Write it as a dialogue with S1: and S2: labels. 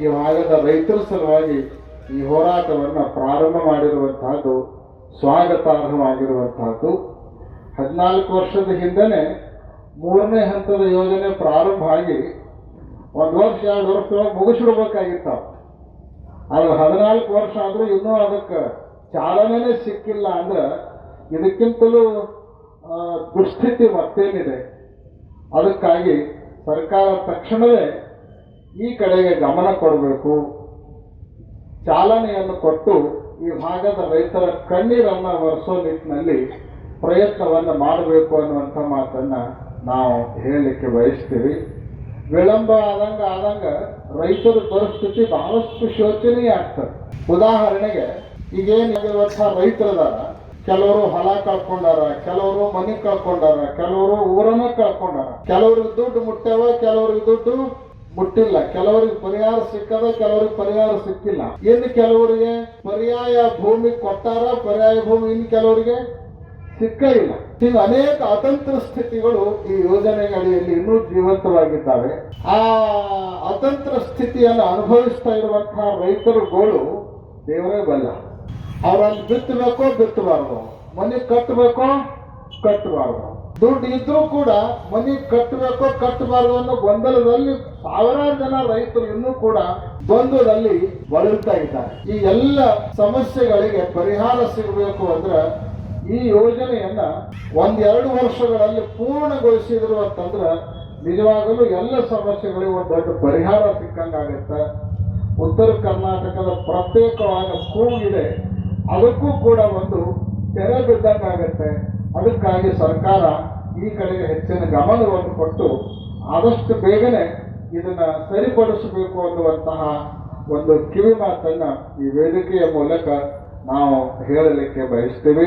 S1: ಈ ಭಾಗದ ರೈತರ ಸಲುವಾಗಿ ಈ ಹೋರಾಟವನ್ನು ಪ್ರಾರಂಭ ಮಾಡಿರುವಂತಹದ್ದು ಸ್ವಾಗತಾರ್ಹವಾಗಿರುವಂತಹದ್ದು. ಹದಿನಾಲ್ಕು ವರ್ಷದ ಹಿಂದೆನೆ ಮೂರನೇ ಹಂತದ ಯೋಜನೆ ಪ್ರಾರಂಭ ಆಗಿ ಒಂದು ವರ್ಷ, ಎರಡು ವರ್ಷದೊಳಗೆ ಮುಗಿಸ್ಬಿಡ್ಬೇಕಾಗಿತ್ತು. ಆದ್ರೆ ಹದಿನಾಲ್ಕು ವರ್ಷ ಆದರೂ ಇನ್ನೂ ಅದಕ್ಕೆ ಚಾಲನೆ ಸಿಕ್ಕಿಲ್ಲ ಅಂದ್ರೆ ಇದಕ್ಕಿಂತಲೂ ದುಸ್ಥಿತಿ ಮತ್ತೇನಿದೆ. ಅದಕ್ಕಾಗಿ ಸರ್ಕಾರ ತಕ್ಷಣವೇ ಈ ಕಡೆಗೆ ಗಮನ ಕೊಡಬೇಕು. ಚಾಲನೆಯನ್ನು ಕೊಟ್ಟು ಈ ಭಾಗದ ರೈತರ ಕಣ್ಣೀರನ್ನು ಒರೆಸೋ ನಿಟ್ಟಿನಲ್ಲಿ ಪ್ರಯತ್ನವನ್ನು ಮಾಡಬೇಕು ಅನ್ನುವಂಥ ಮಾತನ್ನ ನಾವು ಹೇಳಲಿಕ್ಕೆ ಬಯಸ್ತೀವಿ. ವಿಳಂಬ ಆದಂಗ ಆದಂಗ ರೈತರ ಪರಿಸ್ಥಿತಿ ಬಹಳಷ್ಟು ಶೋಚನೀಯ ಆಗ್ತದೆ. ಉದಾಹರಣೆಗೆ ಈಗೇನಿರುವಂಥ ರೈತರದಾರ, ಕೆಲವರು ಹೊಲ ಕಳ್ಕೊಂಡಾರ, ಕೆಲವರು ಮನೆ ಕಳ್ಕೊಂಡಾರ, ಕೆಲವರು ಊರನ್ನ ಕಳ್ಕೊಂಡಾರ ಕೆಲವ್ರಿಗೆ ದುಡ್ಡು ಮುಟ್ಟ್ಯಾವ ಕೆಲವ್ರಿಗೆ ದುಡ್ಡು ಮುಟ್ಟಿಲ್ಲ. ಕೆಲವರಿಗೆ ಪರಿಹಾರ ಸಿಕ್ಕದ ಕೆಲವರಿಗೆ ಪರಿಹಾರ ಸಿಕ್ಕಿಲ್ಲ. ಇನ್ನು ಕೆಲವರಿಗೆ ಪರ್ಯಾಯ ಭೂಮಿ ಕೊಟ್ಟಾರ ಪರ್ಯಾಯ ಭೂಮಿ ಇನ್ನು ಕೆಲವರಿಗೆ ಸಿಕ್ಕ ಇಲ್ಲ. ಹೀಗೆ ಅನೇಕ ಅತಂತ್ರ ಸ್ಥಿತಿಗಳು ಈ ಯೋಜನೆಗಳಲ್ಲಿ ಇನ್ನೂ ಜೀವಂತವಾಗಿದ್ದಾವೆ. ಆ ಅತಂತ್ರ ಸ್ಥಿತಿಯನ್ನು ಅನುಭವಿಸ್ತಾ ಇರುವಂತಹ ರೈತರುಗಳು ದೇವರೇ ಬಲ್ಲ. ಅವರಲ್ಲಿ ಬಿತ್ತಬೇಕೋ ಬಿತ್ತಬಾರ್ದು. ಮನೆ ಕಟ್ಟಬೇಕೋ ಕಟ್ಟಬಾರ್ದು. ದುಡ್ಡು ಇದ್ರೂ ಕೂಡ ಮನೆ ಕಟ್ಟಬೇಕೋ ಕಟ್ಟಬಾರ್ದು ಅನ್ನೋ ಗೊಂದಲದಲ್ಲಿ ಸಾವಿರಾರು ಜನ ರೈತರು ಇನ್ನೂ ಕೂಡ ದ್ವಂದ್ವದಲ್ಲಿ ಬಳಲ್ತಾ ಇದ್ದಾರೆ. ಈ ಎಲ್ಲ ಸಮಸ್ಯೆಗಳಿಗೆ ಪರಿಹಾರ ಸಿಗಬೇಕು ಅಂದ್ರೆ ಈ ಯೋಜನೆಯನ್ನ ಒಂದೆರಡು ವರ್ಷಗಳಲ್ಲಿ ಪೂರ್ಣಗೊಳಿಸಿದ್ರು ಅಂತಂದ್ರೆ ನಿಜವಾಗಲೂ ಎಲ್ಲ ಸಮಸ್ಯೆಗಳಿಗೆ ಒಂದು ದೊಡ್ಡ ಪರಿಹಾರ ಸಿಕ್ಕಂಗಾಗತ್ತೆ. ಉತ್ತರ ಕರ್ನಾಟಕದ ಪ್ರತ್ಯೇಕವಾದ ಕೂಗಿದೆ ಅದಕ್ಕೂ ಕೂಡ ಒಂದು ತೆರೆ ಬಿದ್ದಂಗಾಗತ್ತೆ. ಅದಕ್ಕಾಗಿ ಸರ್ಕಾರ ಈ ಕಡೆಗೆ ಹೆಚ್ಚಿನ ಗಮನವನ್ನು ಕೊಟ್ಟು ಆದಷ್ಟು ಬೇಗನೆ ಇದನ್ನು ಸರಿಪಡಿಸಬೇಕು ಅನ್ನುವಂತಹ ಒಂದು ಕಿವಿ ಮಾತನ್ನ ಈ ವೇದಿಕೆಯ ಮೂಲಕ ನಾವು ಹೇಳಲಿಕ್ಕೆ ಬಯಸ್ತೀವಿ.